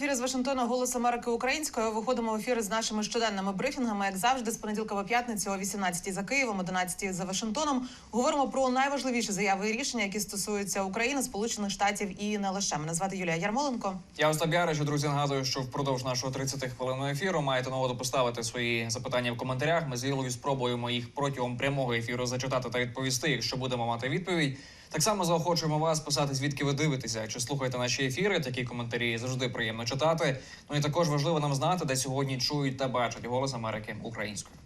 ефірі з Вашингтона Голос Америки Українською. Виходимо в ефір з нашими щоденними брифінгами, як завжди, з понеділка по п'ятницю о 18 за Києвом, 11 за Вашингтоном. Говоримо про найважливіші заяви і рішення, які стосуються України, Сполучених Штатів і не лише. Мене звати Юлія Ярмоленко. Я Остап Ярич, друзі, нагадую, що впродовж нашого 30 хвилинного ефіру маєте нагоду поставити свої запитання в коментарях. Ми з Ілою спробуємо їх протягом прямого ефіру зачитати та відповісти, якщо будемо мати відповідь. Так само заохочуємо вас писати, звідки ви дивитеся, чи слухаєте наші ефіри. Такі коментарі завжди приємно читати. Ну і також важливо нам знати, де сьогодні чують та бачать голос Америки українською.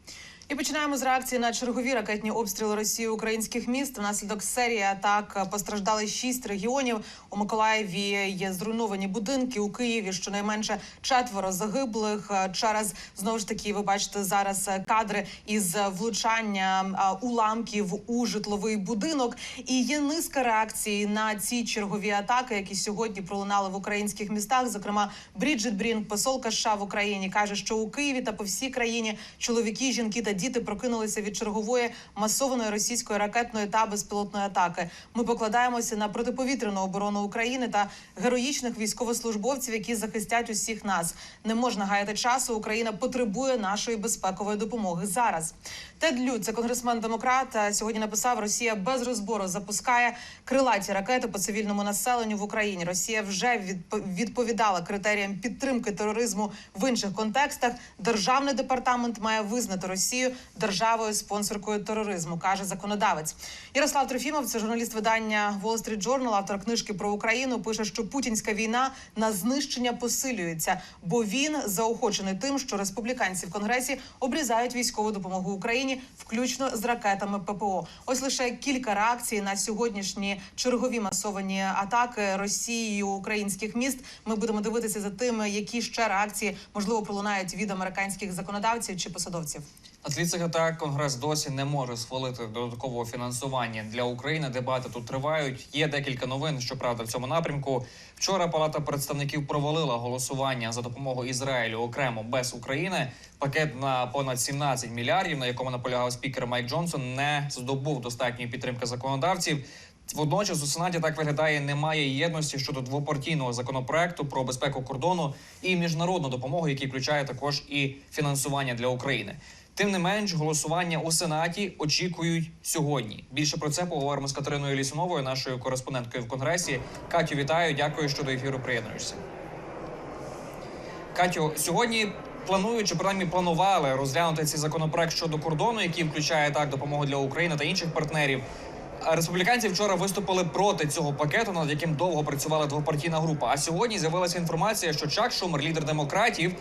І починаємо з реакції на чергові ракетні обстріли Росії українських міст. Внаслідок серії атак постраждали шість регіонів. У Миколаєві є зруйновані будинки. У Києві щонайменше четверо загиблих. Через знову ж таки, ви бачите зараз кадри із влучання уламків у житловий будинок. І є низка реакцій на ці чергові атаки, які сьогодні пролунали в українських містах. Зокрема, Бріджит Брінг, посолка США в Україні, каже, що у Києві та по всій країні чоловіки, жінки та діти прокинулися від чергової масованої російської ракетної та безпілотної атаки. Ми покладаємося на протиповітряну оборону України та героїчних військовослужбовців, які захистять усіх нас. Не можна гаяти часу. Україна потребує нашої безпекової допомоги зараз. Тед Лю, це конгресмен демократ. Сьогодні написав: Росія без розбору запускає крилаті ракети по цивільному населенню в Україні. Росія вже відпо- відповідала критеріям підтримки тероризму в інших контекстах. Державний департамент має визнати Росію державою спонсоркою тероризму, каже законодавець. Ярослав Трофімов, це журналіст видання Wall Street Journal, автор книжки про Україну. Пише, що путінська війна на знищення посилюється, бо він заохочений тим, що республіканці в конгресі обрізають військову допомогу Україні, включно з ракетами ППО. Ось лише кілька реакцій на сьогоднішні чергові масовані атаки Росією українських міст. Ми будемо дивитися за тим, які ще реакції можливо пролунають від американських законодавців чи посадовців. На тлі цих атак Конгрес досі не може схвалити додаткового фінансування для України. Дебати тут тривають. Є декілька новин, щоправда, в цьому напрямку. Вчора Палата представників провалила голосування за допомогою Ізраїлю окремо без України. Пакет на понад 17 мільярдів, на якому наполягав спікер Майк Джонсон, не здобув достатньої підтримки законодавців. Водночас у сенаті так виглядає, немає єдності щодо двопартійного законопроекту про безпеку кордону і міжнародну допомогу, який включає також і фінансування для України. Тим не менш, голосування у сенаті очікують сьогодні. Більше про це поговоримо з Катериною Лісуновою, нашою кореспонденткою в конгресі. Катю, вітаю! Дякую, що до ефіру приєднуєшся. Катю, сьогодні планують чи принаймні планували розглянути цей законопроект щодо кордону, який включає так допомогу для України та інших партнерів. Республіканці вчора виступили проти цього пакету, над яким довго працювала двопартійна група. А сьогодні з'явилася інформація, що Чак Шумер, лідер демократів,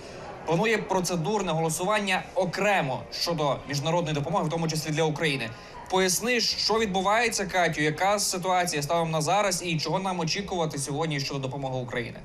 планує процедурне голосування окремо щодо міжнародної допомоги, в тому числі для України. Поясни, що відбувається, Катю, яка ситуація станом на зараз, і чого нам очікувати сьогодні щодо допомоги України?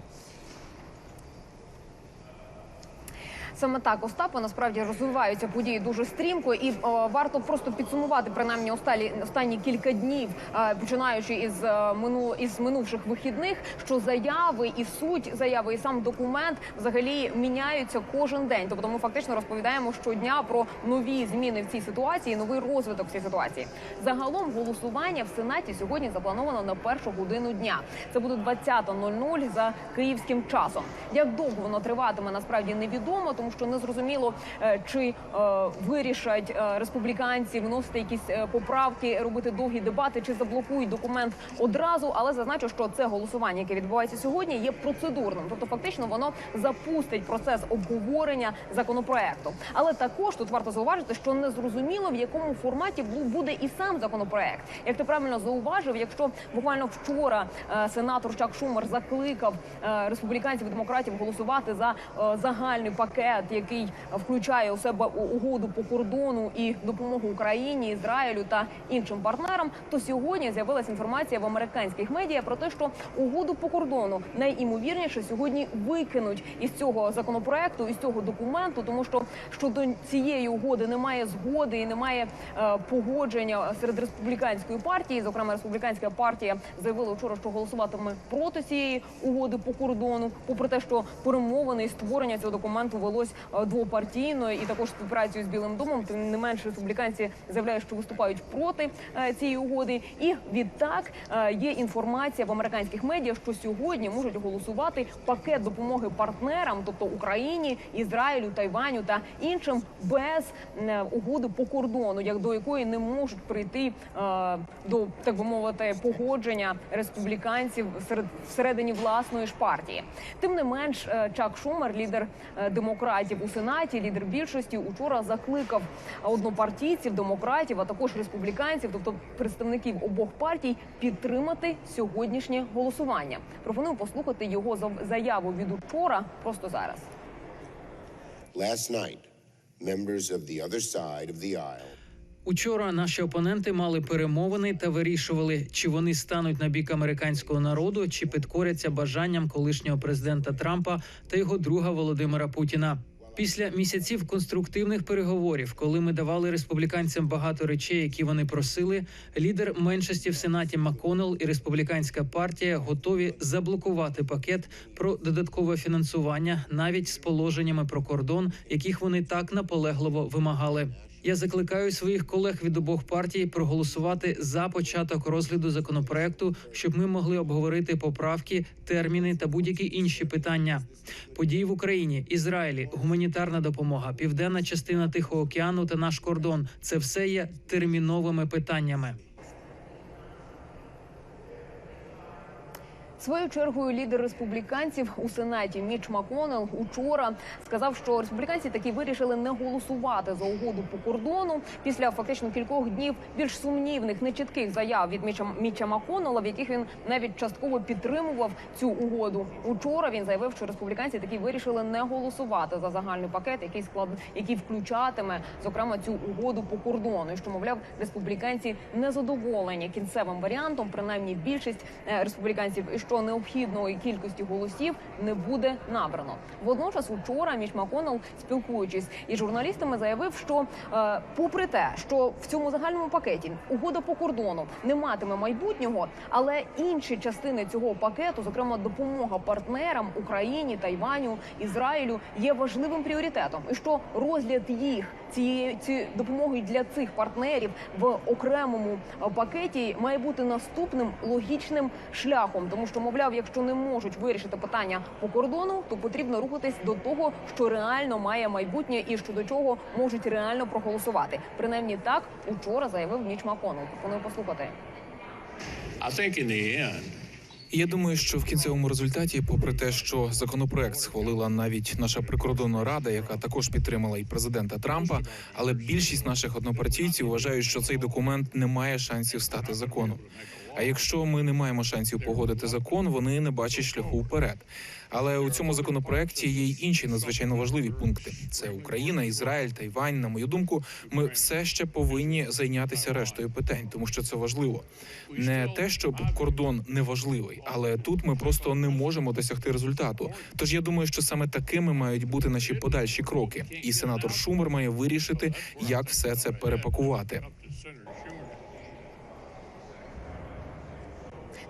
Саме так Остапа насправді розвиваються події дуже стрімко, і о, варто просто підсумувати принаймні останні, останні кілька днів, е, починаючи із е, мину із минувших вихідних, що заяви і суть заяви, і сам документ взагалі міняються кожен день. Тобто, ми фактично розповідаємо щодня про нові зміни в цій ситуації, новий розвиток цієї ситуації. Загалом голосування в сенаті сьогодні заплановано на першу годину дня. Це буде 20.00 за київським часом. Як довго воно триватиме, насправді невідомо, тому що не зрозуміло, е, чи е, вирішать е, республіканці вносити якісь поправки, робити довгі дебати, чи заблокують документ одразу. Але зазначу, що це голосування, яке відбувається сьогодні, є процедурним. Тобто, фактично, воно запустить процес обговорення законопроекту. Але також тут варто зауважити, що не зрозуміло в якому форматі бу- буде і сам законопроект. Як ти правильно зауважив, якщо буквально вчора сенатор Чак Шумер закликав республіканців і демократів голосувати за загальний пакет, який включає у себе угоду по кордону і допомогу Україні, Ізраїлю та іншим партнерам, то сьогодні з'явилася інформація в американських медіа про те, що угоду по кордону найімовірніше сьогодні викинуть із цього законопроекту, із цього документу, тому що щодо цієї угоди немає згоди і немає е, погодження серед республіканської партії. Зокрема, республіканська партія заявила вчора, що голосуватиме проти цієї угоди по кордону, попри те, що перемовини створення цього документу велося відбулось е, двопартійно і також співпрацею з Білим домом. Тим не менше, республіканці заявляють, що виступають проти е, цієї угоди. І відтак е, є інформація в американських медіа, що сьогодні можуть голосувати пакет допомоги партнерам, тобто Україні, Ізраїлю, Тайваню та іншим без угоди по кордону, як до якої не можуть прийти до так би мовити погодження республіканців серед всередині власної ж партії. Тим не менш, Чак Шумер, лідер е, демократів у сенаті, лідер більшості, учора закликав однопартійців, демократів, а також республіканців, тобто представників обох партій, підтримати сьогоднішнє голосування. Пропоную послухати його заяву від учора просто зараз. Last night, members of the other side of the aisle Учора наші опоненти мали перемовини та вирішували, чи вони стануть на бік американського народу, чи підкоряться бажанням колишнього президента Трампа та його друга Володимира Путіна. Після місяців конструктивних переговорів, коли ми давали республіканцям багато речей, які вони просили, лідер меншості в сенаті МакКоннелл і республіканська партія готові заблокувати пакет про додаткове фінансування, навіть з положеннями про кордон, яких вони так наполегливо вимагали. Я закликаю своїх колег від обох партій проголосувати за початок розгляду законопроекту, щоб ми могли обговорити поправки, терміни та будь-які інші питання. Події в Україні, Ізраїлі, гуманітарна допомога, південна частина Тихого океану та наш кордон це все є терміновими питаннями. Своєю чергою лідер республіканців у сенаті Міч Маконел учора сказав, що республіканці таки вирішили не голосувати за угоду по кордону після фактично кількох днів більш сумнівних, нечітких заяв від Міча Міча Маконела, в яких він навіть частково підтримував цю угоду. Учора він заявив, що республіканці таки вирішили не голосувати за загальний пакет, який склад, який включатиме зокрема цю угоду по кордону. І що мовляв, республіканці не задоволені кінцевим варіантом, принаймні більшість е, республіканців, і що необхідної кількості голосів не буде набрано. Водночас, учора Міч Маконел, спілкуючись із журналістами, заявив, що е, попри те, що в цьому загальному пакеті угода по кордону не матиме майбутнього, але інші частини цього пакету, зокрема допомога партнерам Україні, Тайваню, Ізраїлю, є важливим пріоритетом, і що розгляд їх цієї ці допомоги для цих партнерів в окремому е, пакеті має бути наступним логічним шляхом, тому що мовляв, якщо не можуть вирішити питання по кордону, то потрібно рухатись до того, що реально має майбутнє і щодо чого можуть реально проголосувати. Принаймні так учора заявив Міч Маконел. Пропоную послухати. I think in the end, Я думаю, що в кінцевому результаті, попри те, що законопроект схвалила навіть наша прикордонна рада, яка також підтримала і президента Трампа, але більшість наших однопартійців вважають, що цей документ не має шансів стати законом. А якщо ми не маємо шансів погодити закон, вони не бачать шляху вперед. Але у цьому законопроекті є й інші надзвичайно важливі пункти: це Україна, Ізраїль, Тайвань. На мою думку, ми все ще повинні зайнятися рештою питань, тому що це важливо. Не те, щоб кордон не важливий, але тут ми просто не можемо досягти результату. Тож я думаю, що саме такими мають бути наші подальші кроки, і сенатор Шумер має вирішити, як все це перепакувати.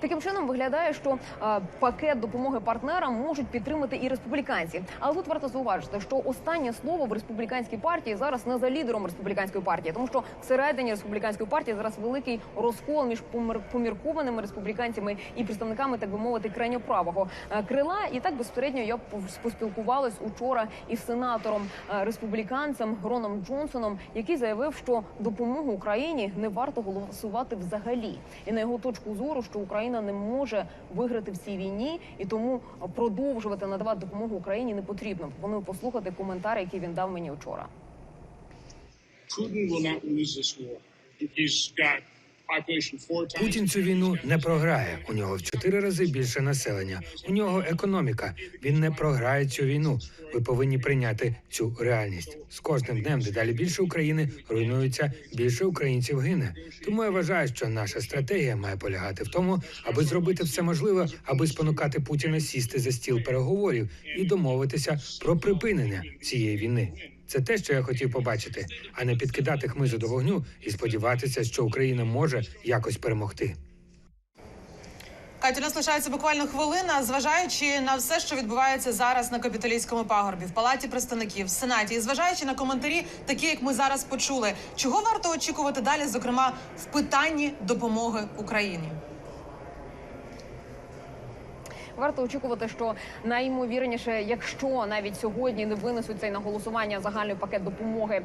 Таким чином виглядає, що пакет допомоги партнерам можуть підтримати і республіканці. Але тут варто зауважити, що останнє слово в республіканській партії зараз не за лідером республіканської партії, тому що всередині республіканської партії зараз великий розкол між помір- поміркованими республіканцями і представниками, так би мовити, крайньоправого е, крила. І так безпосередньо я поспілкувалась учора із сенатором е, республіканцем Роном Джонсоном, який заявив, що допомогу Україні не варто голосувати взагалі, і на його точку зору, що Україна не може виграти в цій війні, і тому продовжувати надавати допомогу Україні не потрібно. Пропоную послухати коментар, який він дав мені вчора. Putin will not lose this war. He's got. Путін цю війну не програє. У нього в чотири рази більше населення. У нього економіка. Він не програє цю війну. Ви повинні прийняти цю реальність. З кожним днем дедалі більше України руйнується, більше українців гине. Тому я вважаю, що наша стратегія має полягати в тому, аби зробити все можливе, аби спонукати Путіна сісти за стіл переговорів і домовитися про припинення цієї війни. Це те, що я хотів побачити, а не підкидати хмизу до вогню і сподіватися, що Україна може якось перемогти. Катю, нас лишається буквально хвилина, зважаючи на все, що відбувається зараз на капітолійському пагорбі, в палаті представників, в сенаті, і зважаючи на коментарі, такі як ми зараз почули, чого варто очікувати далі, зокрема в питанні допомоги Україні. Варто очікувати, що найімовірніше, якщо навіть сьогодні не винесуть цей на голосування загальний пакет допомоги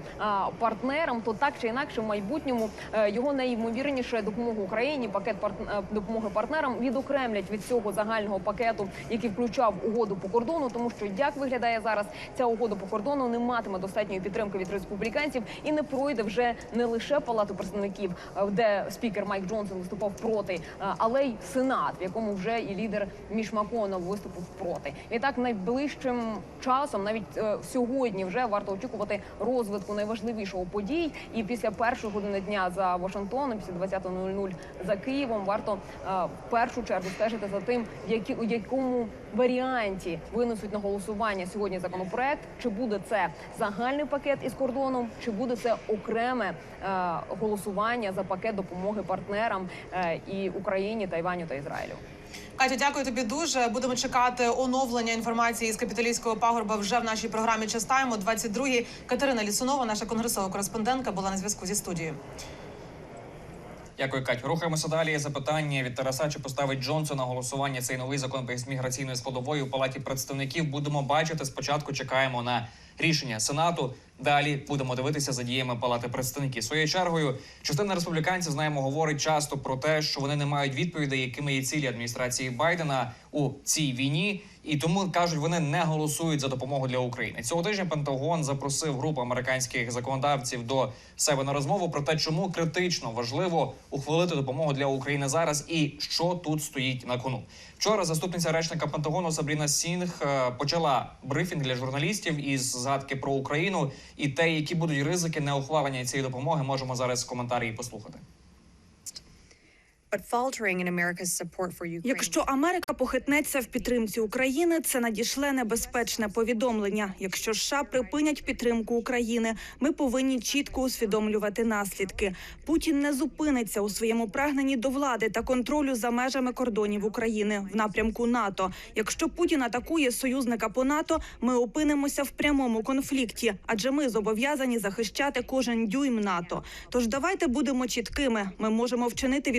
партнерам, то так чи інакше в майбутньому е, його найімовірніше допомогу Україні, пакет е, допомоги партнерам відокремлять від цього загального пакету, який включав угоду по кордону, тому що як виглядає зараз ця угода по кордону, не матиме достатньої підтримки від республіканців і не пройде вже не лише палату представників, е, де спікер Майк Джонсон виступав проти, але й сенат, в якому вже і лідер Міш Маконов виступив проти. І так найближчим часом, навіть е, сьогодні, вже варто очікувати розвитку найважливішого подій. І після першої години дня за Вашингтоном, після 20.00 за Києвом, варто е, в першу чергу стежити за тим, які у якому варіанті винесуть на голосування сьогодні законопроект. Чи буде це загальний пакет із кордоном, чи буде це окреме е, голосування за пакет допомоги партнерам е, і Україні, Тайваню та Ізраїлю? Катю, дякую тобі дуже. Будемо чекати оновлення інформації з капіталійського пагорба вже в нашій програмі «Час тайму». 22-й. Катерина Лісунова, наша конгресова кореспондентка, була на зв'язку зі студією. Дякую, Катю. Рухаємося далі. Запитання від Тараса: чи поставить Джонсон на голосування цей новий закон без міграційної складової у палаті представників? Будемо бачити. Спочатку чекаємо на рішення сенату. Далі будемо дивитися за діями палати представників. Своєю чергою, частина республіканців знаємо, говорить часто про те, що вони не мають відповідей, якими є цілі адміністрації Байдена у цій війні, і тому кажуть, вони не голосують за допомогу для України. Цього тижня Пентагон запросив групу американських законодавців до себе на розмову про те, чому критично важливо ухвалити допомогу для України зараз, і що тут стоїть на кону. Вчора заступниця речника Пентагону Сабріна Сінг е, почала брифінг для журналістів із згадки про Україну і те, які будуть ризики неухвалення цієї допомоги, можемо зараз в коментарі послухати. Якщо Америка похитнеться в підтримці України, це надішле небезпечне повідомлення. Якщо США припинять підтримку України, ми повинні чітко усвідомлювати наслідки. Путін не зупиниться у своєму прагненні до влади та контролю за межами кордонів України в напрямку НАТО. Якщо Путін атакує союзника по НАТО, ми опинимося в прямому конфлікті, адже ми зобов'язані захищати кожен дюйм НАТО. Тож давайте будемо чіткими. Ми можемо вчинити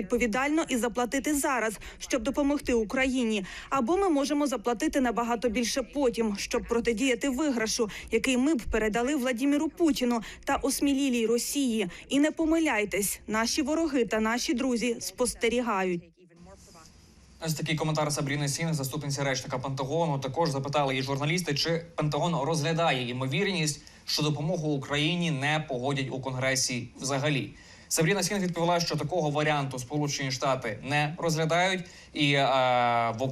відповідально і заплатити зараз, щоб допомогти Україні. Або ми можемо заплатити набагато більше потім, щоб протидіяти виграшу, який ми б передали Владіміру Путіну та осмілілій Росії. І не помиляйтесь, наші вороги та наші друзі спостерігають. Ось такий коментар Сабріни Сінг, заступниці речника Пентагону. Також запитали її журналісти, чи Пентагон розглядає ймовірність, що допомогу Україні не погодять у Конгресі взагалі. Сабріна Сінг відповіла, що такого варіанту Сполучені Штати не розглядають, і е,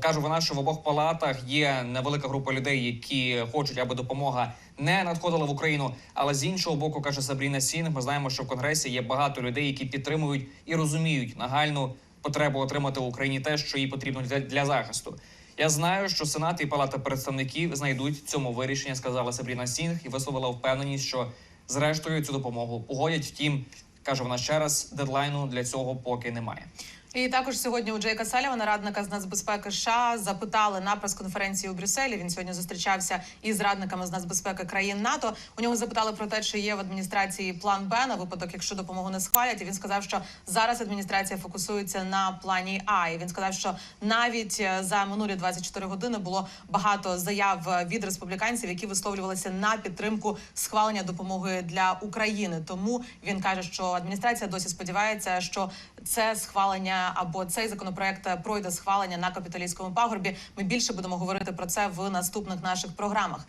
каже вона, що в обох палатах є невелика група людей, які хочуть, аби допомога не надходила в Україну. Але з іншого боку, каже Сабріна Сінг, ми знаємо, що в Конгресі є багато людей, які підтримують і розуміють нагальну потребу отримати в Україні те, що їй потрібно для, для захисту. Я знаю, що Сенат і Палата представників знайдуть цьому вирішення, сказала Сабріна Сінг і висловила впевненість, що зрештою цю допомогу погодять. Втім, каже вона ще раз, дедлайну для цього поки немає. І також сьогодні у Джейка Салівана, радника з нацбезпеки США, запитали на прес-конференції у Брюсселі. Він сьогодні зустрічався із радниками з нацбезпеки країн НАТО. У нього запитали про те, чи є в адміністрації план Б на випадок, якщо допомогу не схвалять. І він сказав, що зараз адміністрація фокусується на плані А. І він сказав, що навіть е, за минулі 24 години було багато заяв е, від республіканців, які висловлювалися на підтримку схвалення допомоги для України. Тому він каже, що адміністрація досі сподівається, що це схвалення або цей законопроект пройде схвалення на капіталійському пагорбі. Ми більше будемо говорити про це в наступних наших програмах.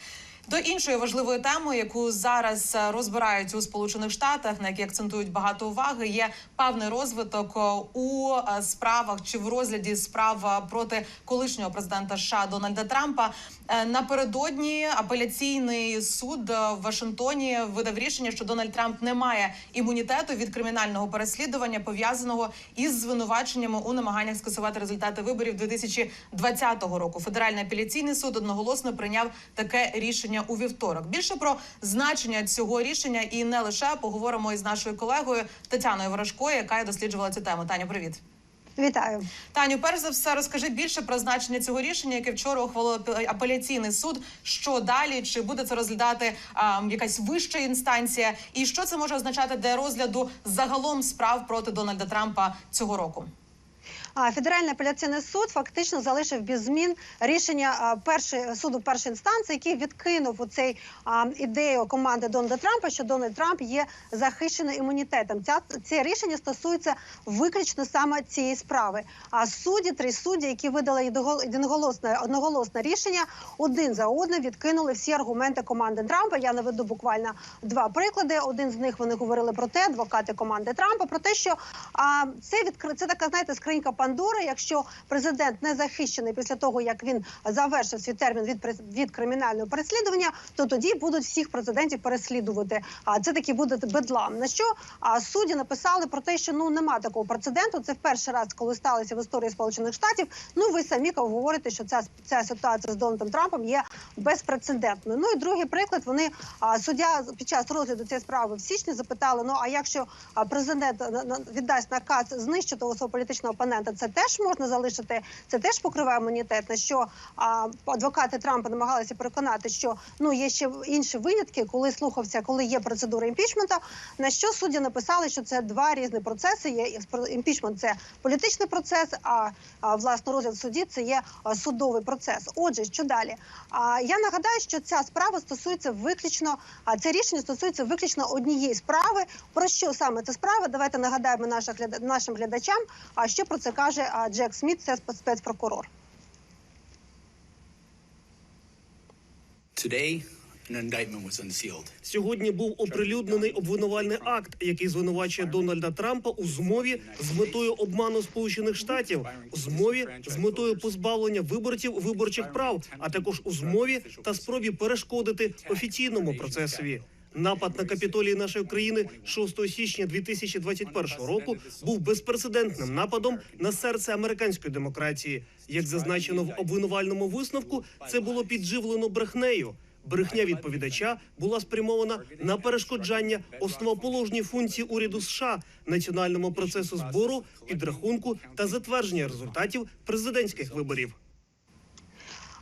До іншої важливої теми, яку зараз розбирають у Сполучених Штатах, на якій акцентують багато уваги, є певний розвиток у е, справах чи в розгляді справ е, проти колишнього президента США Дональда Трампа. Е, Напередодні апеляційний суд е, в Вашингтоні видав рішення, що Дональд Трамп не має імунітету від кримінального переслідування, пов'язаного із звинуваченнями у намаганнях скасувати результати виборів 2020 року. Федеральний апеляційний суд одноголосно прийняв таке рішення у вівторок. Більше про значення цього рішення і не лише поговоримо із нашою колегою Тетяною Ворожкою, яка досліджувала цю тему. Таня, привіт. Вітаю. Таню, перш за все, розкажи більше про значення цього рішення, яке вчора ухвалив апеляційний суд. Що далі? Чи буде це розглядати а, якась вища інстанція? І що це може означати для розгляду загалом справ проти Дональда Трампа цього року? Федеральний апеляційний суд фактично залишив без змін рішення першої суду першої інстанції, який відкинув у цей ідею команди Дональда Трампа, що Дональд Трамп є захищений імунітетом. Ця це рішення стосується виключно саме цієї справи. А судді, три судді, які видали єдиного- єдиноголосне одноголосне рішення, один за одним відкинули всі аргументи команди Трампа. Я наведу буквально два приклади. Один з них вони говорили про те, адвокати команди Трампа, про те, що а, це відкри... це така, знаєте, скринька Пандори. Якщо президент не захищений після того, як він завершив свій термін від від кримінального переслідування, то тоді будуть всіх президентів переслідувати. А це таки буде бедлам. На що а, судді написали про те, що ну нема такого прецеденту. Це в перший раз, коли сталося в історії Сполучених Штатів. Ну ви самі говорите, що ця ця ситуація з Дональдом Трампом є безпрецедентною. Ну і другий приклад. Вони а, суддя під час розгляду цієї справи в січні запитали: ну а якщо президент віддасть наказ знищити свого політичного опонента, це теж можна залишити, це теж покриває імунітет. На що а, адвокати Трампа намагалися переконати, що ну є ще інші винятки, коли слухався, коли є процедура імпічменту. На що судді написали, що це два різні процеси. Є імпічмент це політичний процес, а, а власне розгляд судді це є судовий процес. Отже, що далі? А я нагадаю, що ця справа стосується виключно, а це рішення стосується виключно однієї справи. Про що саме ця справа? Давайте нагадаємо наших нашим глядачам. А що про це каже а, Джек Сміт, це спец- спецпрокурор. Today. Сьогодні був оприлюднений обвинувальний акт, який звинувачує Дональда Трампа у змові з метою обману Сполучених Штатів, у змові з метою позбавлення виборців виборчих прав, а також у змові та спробі перешкодити офіційному процесові. Напад на капітолії нашої країни 6 січня 2021 року був безпрецедентним нападом на серце американської демократії. Як зазначено в обвинувальному висновку, це було підживлено брехнею. Брехня відповідача була спрямована на перешкоджання основоположній функції уряду США національному процесу збору, підрахунку та затвердження результатів президентських виборів.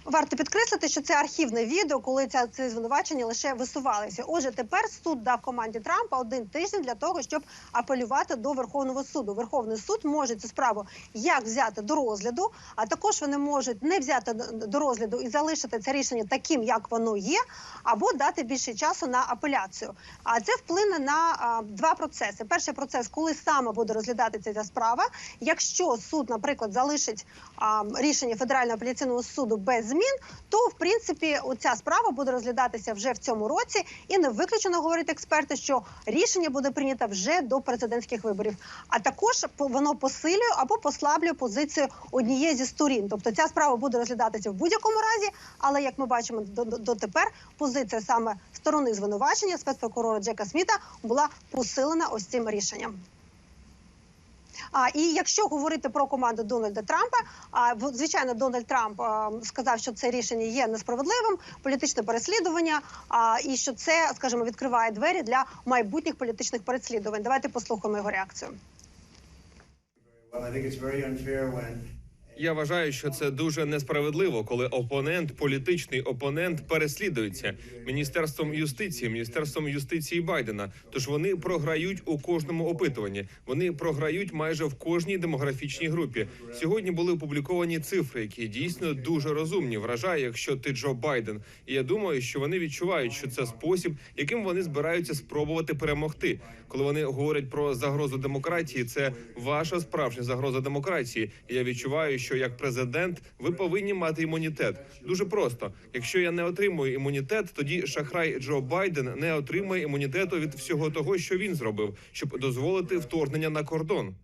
Варто підкреслити, що це архівне відео, коли ця ці звинувачення лише висувалися. Отже, тепер суд дав команді Трампа один тиждень для того, щоб апелювати до Верховного суду. Верховний суд може цю справу як взяти до розгляду, а також вони можуть не взяти до- розгляду і залишити це рішення таким, як воно є, або дати більше часу на апеляцію. А це вплине на а, два процеси. Перший процес, коли саме буде розглядатися ця справа. Якщо суд, наприклад, залишить рішення федерального апеляційного суду без змін, то в принципі ця справа буде розглядатися вже в цьому році, і не виключено говорять експерти, що рішення буде прийнято вже до президентських виборів. А також воно посилює або послаблює позицію однієї зі сторін. Тобто ця справа буде розглядатися в будь-якому разі, але як ми бачимо до- до- дотепер, позиція саме сторони звинувачення спецпрокурора Джека Сміта була посилена ось цим рішенням. А і якщо говорити про команду Дональда Трампа, а звичайно, Дональд Трамп а, сказав, що це рішення є несправедливим, політичне переслідування, а і що це, скажімо, відкриває двері для майбутніх політичних переслідувань. Давайте послухаємо його реакцію. Я вважаю, що це дуже несправедливо, коли опонент, політичний опонент, переслідується міністерством юстиції, міністерством юстиції Байдена. Тож вони програють у кожному опитуванні. Вони програють майже в кожній демографічній групі. Сьогодні були опубліковані цифри, які дійсно дуже розумні. Вражає, якщо ти Джо Байден. І я думаю, що вони відчувають, що це спосіб, яким вони збираються спробувати перемогти. Коли вони говорять про загрозу демократії, це ваша справжня загроза демократії. Я відчуваю, що як президент ви повинні мати імунітет. Дуже просто. Якщо я не отримую імунітет, тоді шахрай Джо Байден не отримає імунітету від всього того, що він зробив, щоб дозволити вторгнення на кордон.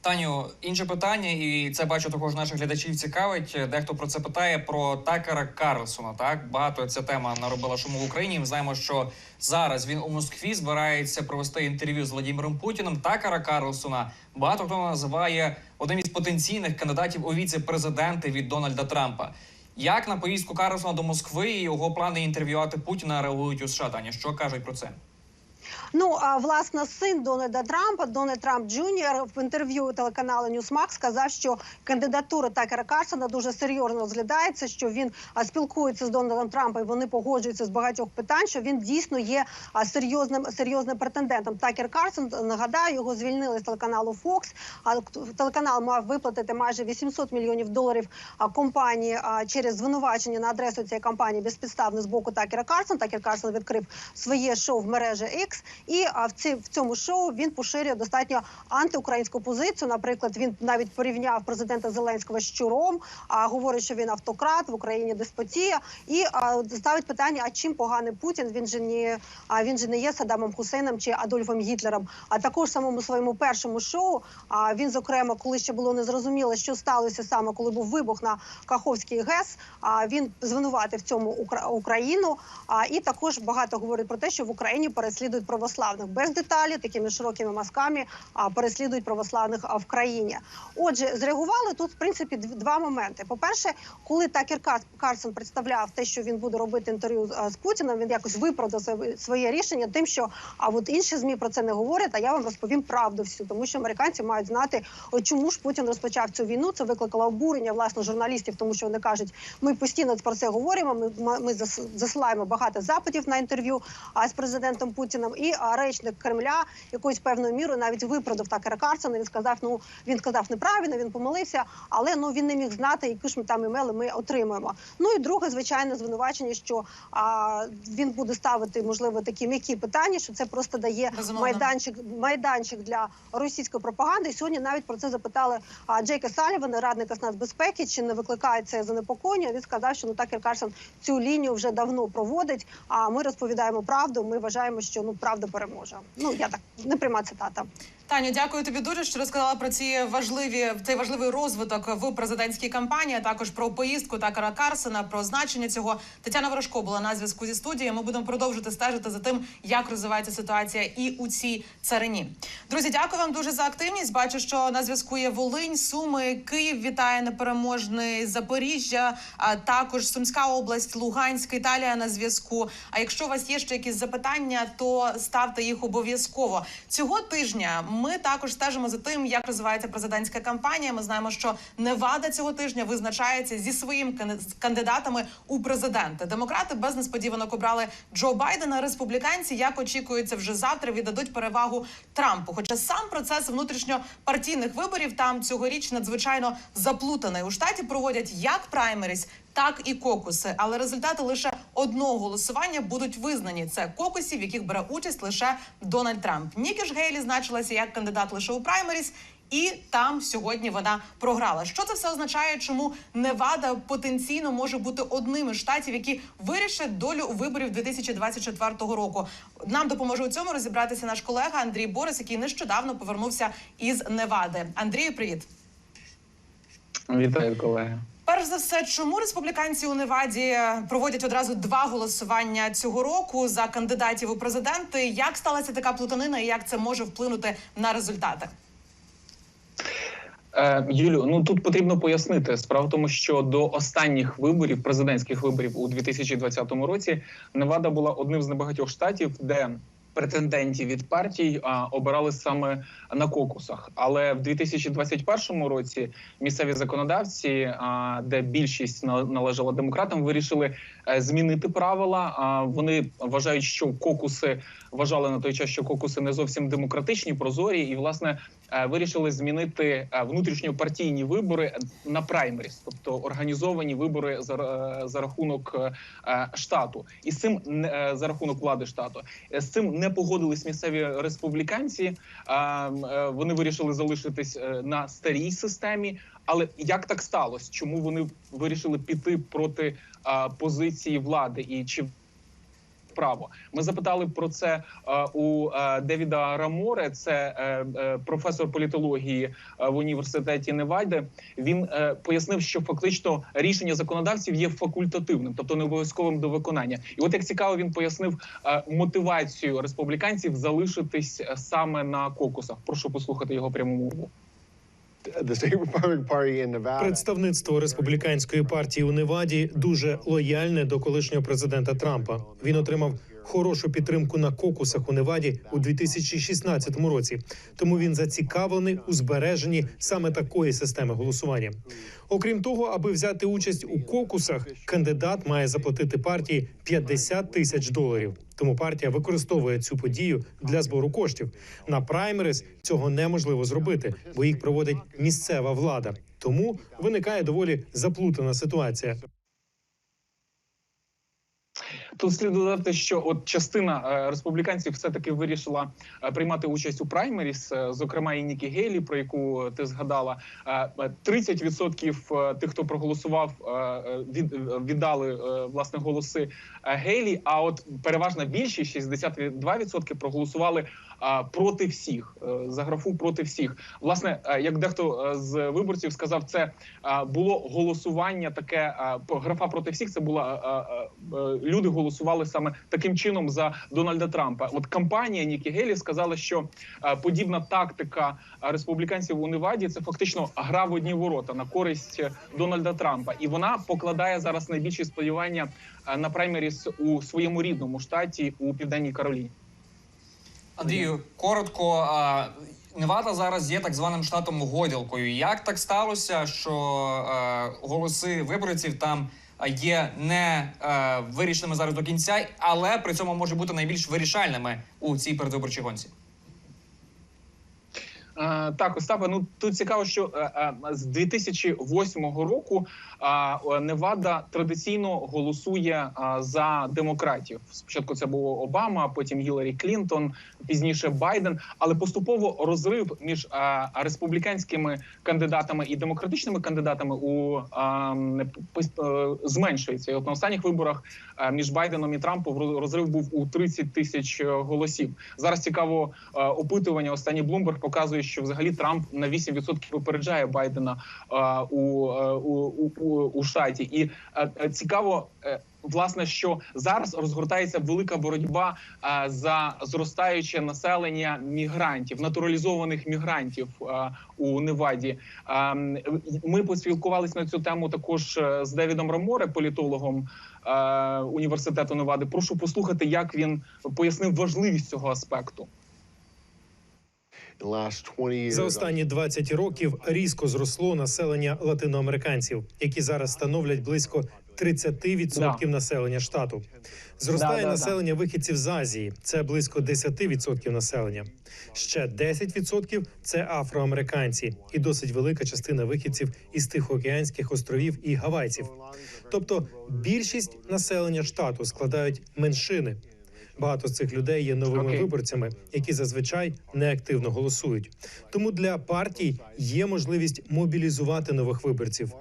Таню, інше питання, і це бачу також наших глядачів цікавить. Дехто про це питає про Такера Карлсона. Так багато ця тема наробила шуму в Україні. Ми знаємо, що зараз він у Москві збирається провести інтерв'ю з Владимиром Путіним. Такера Карлсона багато хто називає одним із потенційних кандидатів у віце-президенти від Дональда Трампа. Як на поїздку Карлсона до Москви і його плани інтерв'ювати Путіна реагують у США? Таня, що кажуть про це? Ну а власне син Дональда Трампа, Дональд Трамп Джуніор, в інтерв'ю телеканалу Newsmax сказав, що кандидатура Такера Карсона дуже серйозно розглядається. Що він спілкується з Дональдом Трампом, і вони погоджуються з багатьох питань. Що він дійсно є серйозним серйозним претендентом. Такер Карсон нагадаю, його звільнили з телеканалу Fox. А телеканал мав виплатити майже 800 мільйонів доларів компанії через звинувачення на адресу цієї компанії безпідставно з боку Такера Карсон. Такер Карсон відкрив своє шоу в мережі X, і а, в ці в цьому шоу він поширює достатньо антиукраїнську позицію. Наприклад, він навіть порівняв президента Зеленського з щуром, а говорить, що він автократ в Україні деспотія, і а, ставить питання: а чим поганий Путін? Він же не а він же не є Саддамом Хусейном чи Адольфом Гітлером. А також самому своєму першому шоу. А він, зокрема, коли ще було незрозуміло, що сталося саме, коли був вибух на Каховський ГЕС. А він звинуватив в цьому Укра- Україну. А і також багато говорить про те, що в Україні переслідують православних без деталі, такими широкими мазками переслідують православних в країні. Отже, зреагували тут в принципі дв- два моменти. По перше, коли Такер Карсон представляв те, що він буде робити інтерв'ю з- Путіним, він якось виправдав своє- рішення, тим, що а от інші змі про це не говорять. А я вам розповім правду всю, тому що американці мають знати, чому ж Путін розпочав цю війну. Це викликало обурення власне журналістів, тому що вони кажуть, ми постійно про це говоримо. Ми, ми засилаємо багато запитів на інтерв'ю з президентом Путіним. І речник Кремля якоюсь певною мірою навіть виправдав Такера Карсона. Він сказав, ну він сказав неправильно, він помилився, але ну він не міг знати, які ж ми там імейли ми отримуємо. Ну і друге, звичайне звинувачення, що а, він буде ставити можливо такі м'які питання, що це просто дає Безумовно. майданчик майданчик для російської пропаганди. І сьогодні навіть про це запитали а, Джейка Салівана, радника з нацбезпеки, чи не викликає це занепокоєння. Він сказав, що ну Такер Карсон цю лінію вже давно проводить. А ми розповідаємо правду. Ми вважаємо, що ну правда переможе. Ну я так не пряма цитата. Таню, дякую тобі дуже, що розказала про ці важливі цей важливий розвиток в президентській кампанії. а Також про поїздку Такера Карсона, про значення цього. Тетяна Ворожко була на зв'язку зі студією. Ми будемо продовжити стежити за тим, як розвивається ситуація і у цій царині. Друзі, дякую вам дуже за активність. Бачу, що на зв'язку є Волинь, Суми, Київ вітає непереможний Запоріжжя, а також Сумська область, Луганськ, Італія на зв'язку. А якщо у вас є ще якісь запитання, то ставте їх обов'язково цього тижня. Ми також стежимо за тим, як розвивається президентська кампанія. Ми знаємо, що Невада цього тижня визначається зі своїм кандидатами у президенти. Демократи без несподіванок обрали Джо Байдена. Республіканці, як очікується, вже завтра віддадуть перевагу Трампу. Хоча сам процес внутрішньопартійних виборів там цьогоріч надзвичайно заплутаний. У штаті проводять як праймеріс, так і кокуси. Але результати лише одного голосування будуть визнані. Це кокусів, в яких бере участь лише Дональд Трамп. Нікі ж Гейлі значилася як кандидат лише у праймеріс. І там сьогодні вона програла. Що це все означає? Чому Невада потенційно може бути одним із штатів, які вирішать долю виборів 2024 року? Нам допоможе у цьому розібратися наш колега Андрій Борис, який нещодавно повернувся із Невади. Андрію, привіт. Вітаю, колеги. Перш за все, чому республіканці у Неваді проводять одразу два голосування цього року за кандидатів у президенти? Як сталася така плутанина і як це може вплинути на результати? Е, Юлю, ну тут потрібно пояснити. Справа в тому, що до останніх виборів, президентських виборів у 2020 році, Невада була одним з небагатьох штатів, де претендентів від партій а, обирали саме на кокусах. Але в 2021 році місцеві законодавці, а, де більшість на- належала демократам, вирішили змінити правила. А вони вважають, що кокуси вважали на той час, що кокуси не зовсім демократичні, прозорі, і власне е, вирішили змінити е, внутрішньопартійні вибори на праймеріс, тобто організовані вибори за, е, за рахунок е, е, штату, і з цим е, за рахунок влади штату. Е, З цим не погодились місцеві республіканці. А, м, е, Вони вирішили залишитись е, на старій системі. Але як так сталося? Чому вони вирішили піти проти позиції влади і чи право. Ми запитали про це е, у е, Девіда Раморе, це е, е, професор політології е, в університеті Невади. Він е, пояснив, що фактично рішення законодавців є факультативним, тобто не обов'язковим до виконання. І от як цікаво, він пояснив е, мотивацію республіканців залишитись е, саме на кокусах. Прошу послухати його пряму мову. Представництво республіканської партії у Неваді дуже лояльне до колишнього президента Трампа. Він отримав хорошу підтримку на кокусах у Неваді у 2016 році. Тому він зацікавлений у збереженні саме такої системи голосування. Окрім того, аби взяти участь у кокусах, кандидат має заплатити партії 50 тисяч доларів. Тому партія використовує цю подію для збору коштів. На праймерис цього неможливо зробити, бо їх проводить місцева влада. Тому виникає доволі заплутана ситуація. Тут слід додати, що от частина е, республіканців все таки вирішила е, приймати участь у праймеріс, е, зокрема і Нікі Гейлі, про яку ти згадала. Е, е, 30% тих, хто проголосував, від, віддали власне голоси Гейлі. А от переважна більшість 62% проголосували проти всіх е, за графу проти всіх. Власне, е, як дехто е, з виборців сказав, це е, було голосування таке е, графа проти всіх. Це була е, е, е, люди голосували саме таким чином за Дональда Трампа. От кампанія Нікі Гелі сказала, що е, подібна тактика е, республіканців у Неваді це фактично гра в одні ворота на користь е, Дональда Трампа, і вона покладає зараз найбільші сподівання е, на праймеріс у своєму рідному штаті у південній Кароліні. Андрію, коротко. Невада зараз є так званим штатом годілкою. Як так сталося, що е, голоси виборців там е, є не е, вирішеними зараз до кінця, але при цьому можуть бути найбільш вирішальними у цій передвиборчій гонці? Так, Остапе, ну тут цікаво, що е, е, з 2008 року Невада традиційно голосує за демократів. Спочатку це був Обама, потім Гіларі Клінтон, пізніше Байден. Але поступово розрив між республіканськими кандидатами і демократичними кандидатами у е, зменшується. І от на останніх виборах між Байденом і Трампом роз- розрив був у 30 тисяч голосів. Зараз цікаво опитування. Останній Bloomberg показує, що взагалі Трамп на 8% випереджає Байдена у, е, у, у, у, у штаті. І е, е, цікаво. Власне, що зараз розгортається велика боротьба е, за зростаюче населення мігрантів, натуралізованих мігрантів е, у Неваді. Е, ми поспілкувалися на цю тему також з Девідом Раморе, політологом університету Невади. Прошу послухати, як він пояснив важливість цього аспекту. За останні 20 років різко зросло населення латиноамериканців, які зараз становлять близько 30% населення штату. Зростає Да, да, да. населення вихідців з Азії. Це близько 10% населення. Ще 10% – це афроамериканці, і досить велика частина вихідців із Тихоокеанських островів і гавайців. Тобто більшість населення штату складають меншини. Багато з цих людей є новими Окей. виборцями, які зазвичай неактивно голосують. Тому для партій є можливість мобілізувати нових виборців.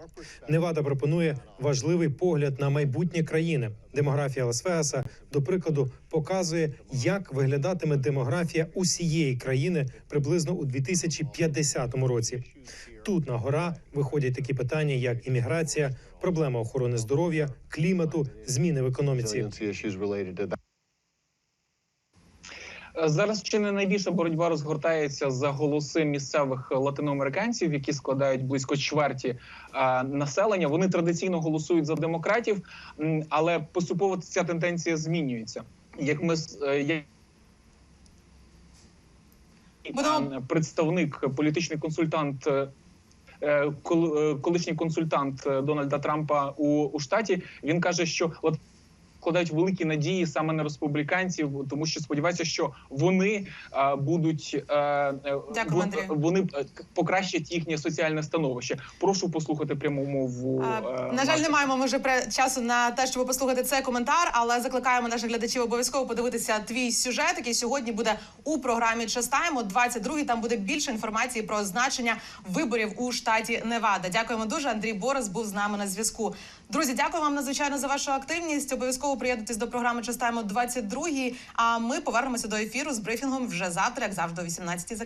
Невада пропонує важливий погляд на майбутнє країни. Демографія Лас-Вегаса, до прикладу, показує, як виглядатиме демографія усієї країни приблизно у 2050 році. Тут на гора виходять такі питання, як імміграція, проблема охорони здоров'я, клімату, зміни в економіці. Зараз чи не найбільша боротьба розгортається за голоси місцевих латиноамериканців, які складають близько чверті населення. Вони традиційно голосують за демократів, але поступово ця тенденція змінюється. Як ми е, як представник, політичний консультант. е, е, кол- Колишній консультант Дональда Трампа у, у штаті він каже, що от вкладають великі надії саме на республіканців, тому що сподіваються, що вони е, будуть е, е, Дякую, вон- вони е, покращать їхнє соціальне становище. Прошу послухати пряму мову. е, На жаль, не маємо ми вже часу на те, щоб послухати цей коментар, але закликаємо наших глядачів обов'язково подивитися твій сюжет, який сьогодні буде у програмі Частаймо 22 Там буде більше інформації про значення виборів у штаті Невада. Дякуємо дуже. Андрій Борис був з нами на зв'язку. Друзі, дякую вам надзвичайно за вашу активність. Обов'язково приєднуйтесь до програми Частаймо 22 А ми повернемося до ефіру з брифінгом вже завтра, як завжди, о 18 за